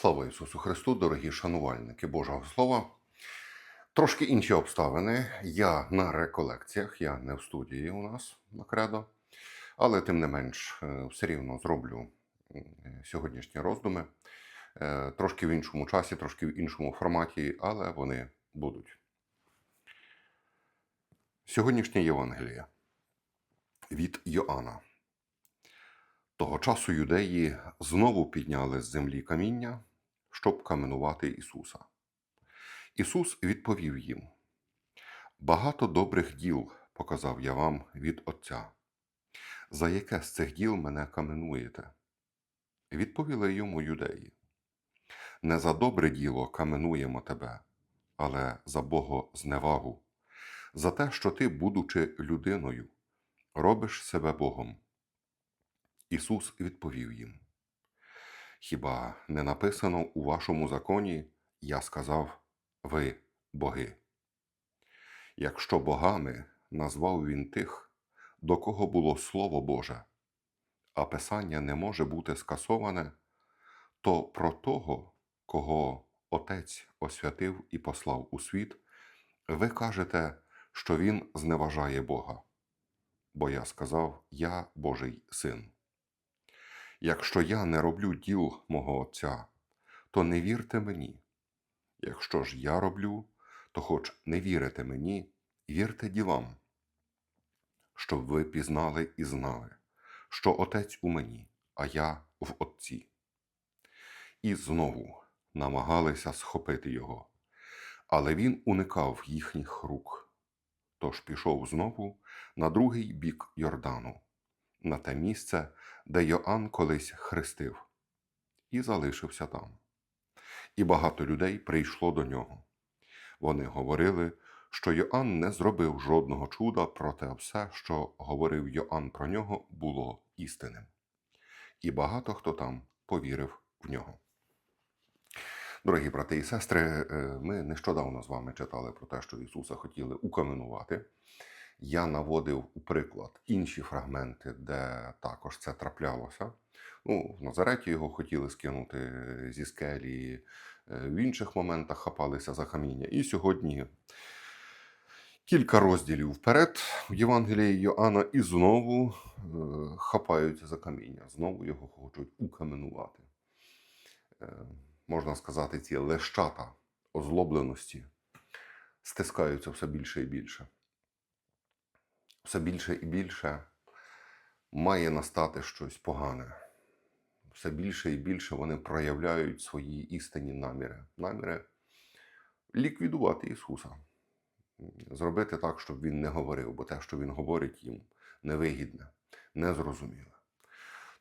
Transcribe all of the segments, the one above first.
Слава Ісусу Христу, дорогі шанувальники Божого Слова. Трошки інші обставини. Я на реколекціях, я не в студії у нас на кредо, але тим не менш е, все рівно зроблю сьогоднішні роздуми. Е, Трошки в іншому часі, трошки в іншому форматі, але вони будуть. Сьогоднішнє Євангеліє від Йоанна. Того часу юдеї знову підняли з землі каміння, щоб каменувати Ісуса. Ісус відповів їм: Багато добрих діл показав я вам від Отця. За яке з цих діл мене каменуєте? Відповіли йому юдеї. Не за добре діло каменуємо тебе, але за Богозневагу, за те, що ти, будучи людиною, робиш себе Богом. Ісус відповів їм: Хіба не написано у вашому законі, я сказав, ви боги? Якщо богами назвав він тих, до кого було Слово Боже, а Писання не може бути скасоване, то про того, кого Отець освятив і послав у світ, ви кажете, що він зневажає Бога. Бо я сказав, я Божий син. Якщо я не роблю діл мого Отця, то не вірте мені. Якщо ж я роблю, то хоч не вірите мені, вірте ділам, щоб ви пізнали і знали, що Отець у мені, а я в Отці. І знову намагалися схопити його, але він уникав їхніх рук. Тож пішов знову на другий бік Йордану, на те місце, де Йоанн колись хрестив, і залишився там. І багато людей прийшло до нього. Вони говорили, що Йоанн не зробив жодного чуда, проте все, що говорив Йоанн про нього, було істинним. І багато хто там повірив в нього. Дорогі брати і сестри, е, ми нещодавно з вами читали про те, що Ісуса хотіли укаменувати. Я наводив у приклад інші фрагменти, де також це траплялося. Ну, в Назареті його хотіли скинути зі скелі, е, в інших моментах хапалися за каміння. І сьогодні кілька розділів вперед в Євангелії Йоанна і знову е, хапаються за каміння, знову його хочуть укаменувати. Е, можна сказати, ці лещата озлобленості стискаються все більше і більше все більше і більше має настати щось погане. Все більше і більше вони проявляють свої істинні наміри. Наміри ліквідувати Ісуса, зробити так, щоб Він не говорив, бо те, що Він говорить їм, невигідне, незрозуміле.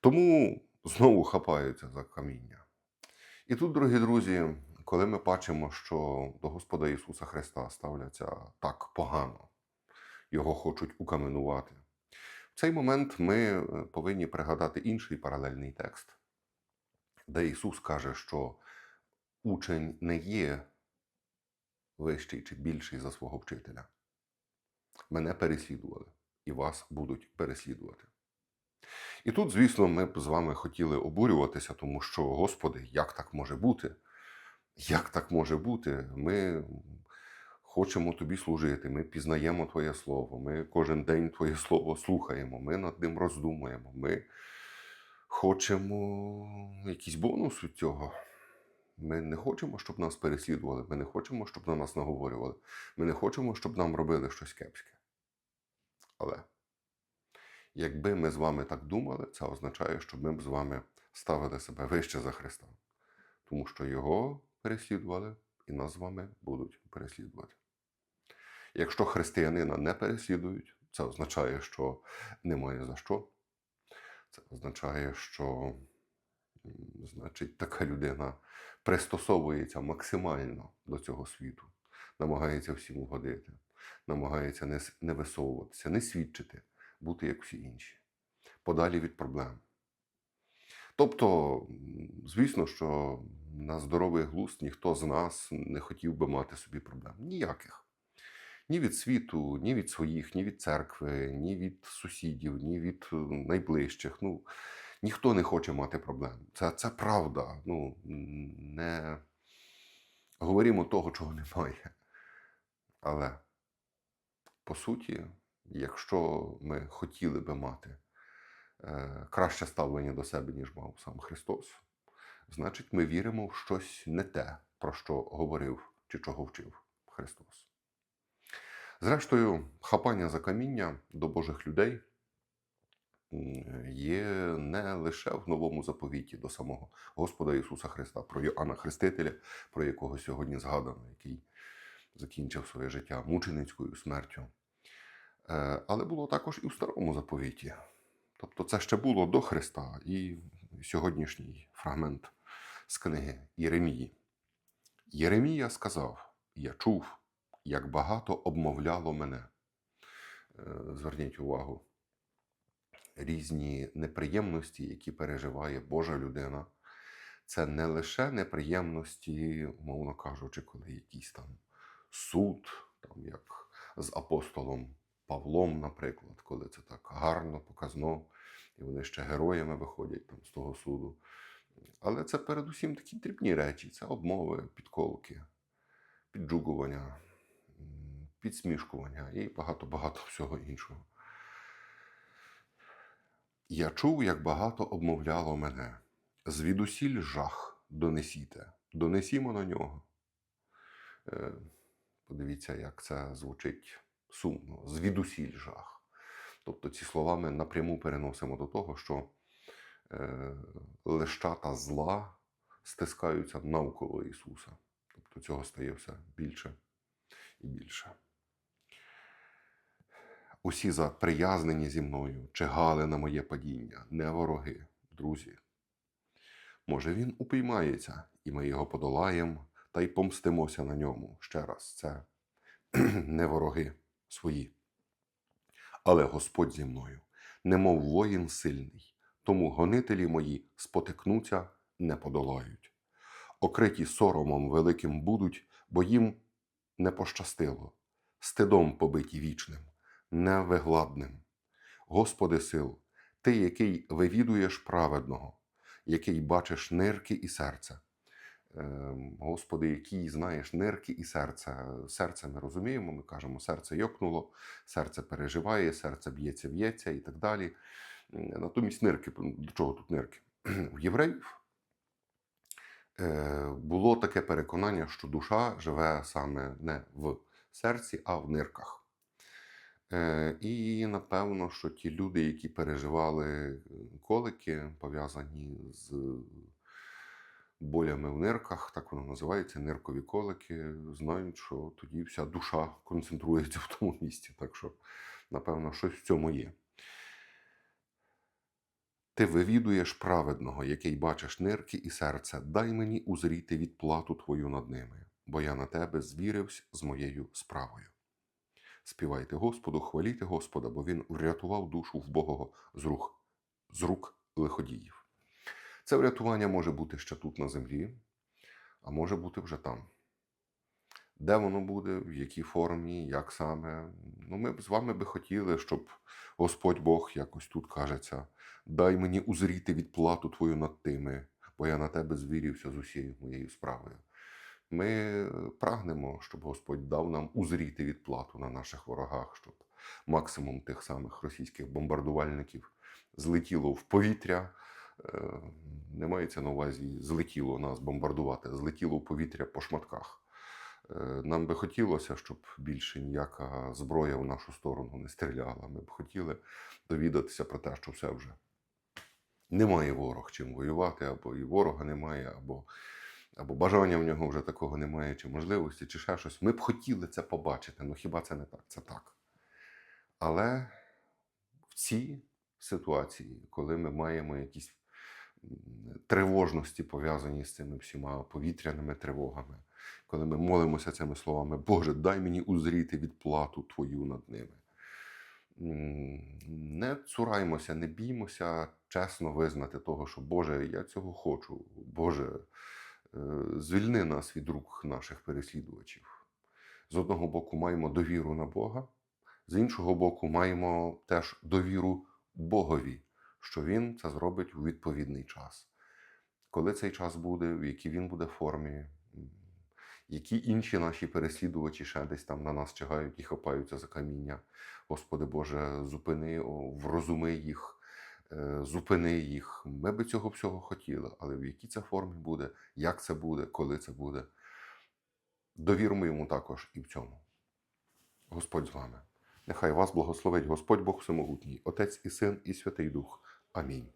Тому знову хапаються за каміння. І тут, дорогі друзі, коли ми бачимо, що до Господа Ісуса Христа ставляться так погано, його хочуть укаменувати. В цей момент ми е, повинні пригадати інший паралельний текст, де Ісус каже, що учень не є вищий чи більший за свого вчителя. Мене переслідували і вас будуть переслідувати. І тут, звісно, ми б з вами хотіли обурюватися, тому що, Господи, як так може бути? Як так може бути? Ми хочемо тобі служити, ми пізнаємо Твоє Слово, ми кожен день Твоє Слово слухаємо, ми над ним роздумуємо, ми хочемо якийсь бонус від цього. Ми не хочемо, щоб нас переслідували, ми не хочемо, щоб на нас наговорювали, ми не хочемо, щоб нам робили щось кепське. Але якби ми з вами так думали, це означає, що ми б з вами ставили себе вище за Христа, тому що Його переслідували і нас з вами будуть переслідувати. Якщо християнина не переслідують, це означає, що немає за що. Це означає, що значить, така людина пристосовується максимально до цього світу, намагається всім угодити, намагається не, висовуватися, не свідчити, бути як всі інші, подалі від проблем. Тобто, звісно, що на здоровий глузд ніхто з нас не хотів би мати собі проблем. Ніяких. Ні від світу, ні від своїх, ні від церкви, ні від сусідів, ні від е, найближчих. Ну, Ніхто не хоче мати проблем. Це, це правда. Ну, не говоримо того, чого немає. Але по суті, якщо ми хотіли би мати е, краще ставлення до себе, ніж мав сам Христос, значить ми віримо в щось не те, про що говорив чи чого вчив Христос. Зрештою, хапання за каміння до Божих людей є не лише в новому заповіті до самого Господа Ісуса Христа, про Йоанна Хрестителя, про якого сьогодні згадано, який закінчив своє життя мученицькою смертю. Е, Але було також і в старому заповіті. Тобто це ще було до Христа і сьогоднішній фрагмент з книги Єремії. Єремія сказав: Я чув, як багато обмовляло мене. Е, Зверніть увагу, різні неприємності, які переживає Божа людина, це не лише неприємності, умовно кажучи, коли якийсь там суд, там як з апостолом Павлом, наприклад, коли це так гарно, показно, і вони ще героями виходять там з того суду. Але це передусім такі дрібні речі: це обмови, підколки, піджугування, м, підсмішкування і багато-багато всього іншого. Я чув, як багато обмовляло мене. Звідусіль жах донесіте, донесімо на нього. Е, Подивіться, як це звучить сумно. Звідусіль жах. Тобто ці слова ми напряму переносимо до того, що е, лещата зла стискаються навколо Ісуса. Тобто цього стає все більше і більше. Усі заприязнені зі мною чигали на моє падіння, не вороги, друзі. Може, він упіймається, і ми його подолаємо та й помстимося на ньому. Ще раз, це не вороги свої. Але Господь зі мною, немов воїн сильний, тому гонителі мої спотикнуться, не подолають. Окриті соромом великим будуть, бо їм не пощастило, стидом побиті вічним, невигладним. Господи сил, Ти, який вивідуєш праведного, який бачиш нирки і серце. Ем, Господи, який знаєш нирки і серце. Серце ми розуміємо, ми кажемо, серце йокнуло, серце переживає, серце б'ється, б'ється і так далі. Натомість нирки, до чого тут нирки? У євреїв е, було таке переконання, що душа живе саме не в серці, а в нирках. Е, І напевно, що ті люди, які переживали е, колики, пов'язані з болями в нирках, так воно називається, ниркові колики, знають, що тоді вся душа концентрується в тому місці. Так що, напевно, щось в цьому є. Ти вивідуєш праведного, який бачиш нирки і серце, дай мені узріти відплату твою над ними, бо я на тебе звірився з моєю справою. Співайте Господу, хваліте Господа, бо Він врятував душу вбогого з рук, з рук лиходіїв. Це врятування може бути ще тут на землі, а може бути вже там. Де воно буде, в якій формі, як саме. Ну, ми б з вами би хотіли, щоб Господь Бог якось тут кажеться: дай мені узріти відплату твою над тими, бо я на тебе звірівся з усією моєю справою. Ми прагнемо, щоб Господь дав нам узріти відплату на наших ворогах, щоб максимум тих самих російських бомбардувальників злетіло в повітря. Е, Не мається на увазі злетіло нас бомбардувати, злетіло в повітря по шматках. Е, Нам би хотілося, щоб більше ніяка зброя в нашу сторону не стріляла. Ми б хотіли довідатися про те, що все вже немає ворог чим воювати, або і ворога немає, або, або бажання в нього вже такого немає, чи можливості, чи ще щось. Ми б хотіли це побачити, ну хіба це не так? Це так. Але в цій ситуації, коли ми маємо якісь тривожності, пов'язані з цими всіма повітряними тривогами, коли ми молимося цими словами, Боже, дай мені узріти відплату Твою над ними. Не цураймося, не біймося чесно визнати того, що Боже, я цього хочу. Боже, звільни нас від рук наших переслідувачів. З одного боку, маємо довіру на Бога, з іншого боку, маємо теж довіру Богові, що Він це зробить у відповідний час. Коли цей час буде, в якій він буде формі, які інші наші переслідувачі ще десь там на нас чагають і хапаються за каміння. Господи Боже, зупини, врозуми їх, е, зупини їх. Ми би цього всього хотіли, але в якій це формі буде, як це буде, коли це буде. Довіримо йому також і в цьому. Господь з вами. Нехай вас благословить Господь Бог Всемогутній, Отець і Син, і Святий Дух. Амінь.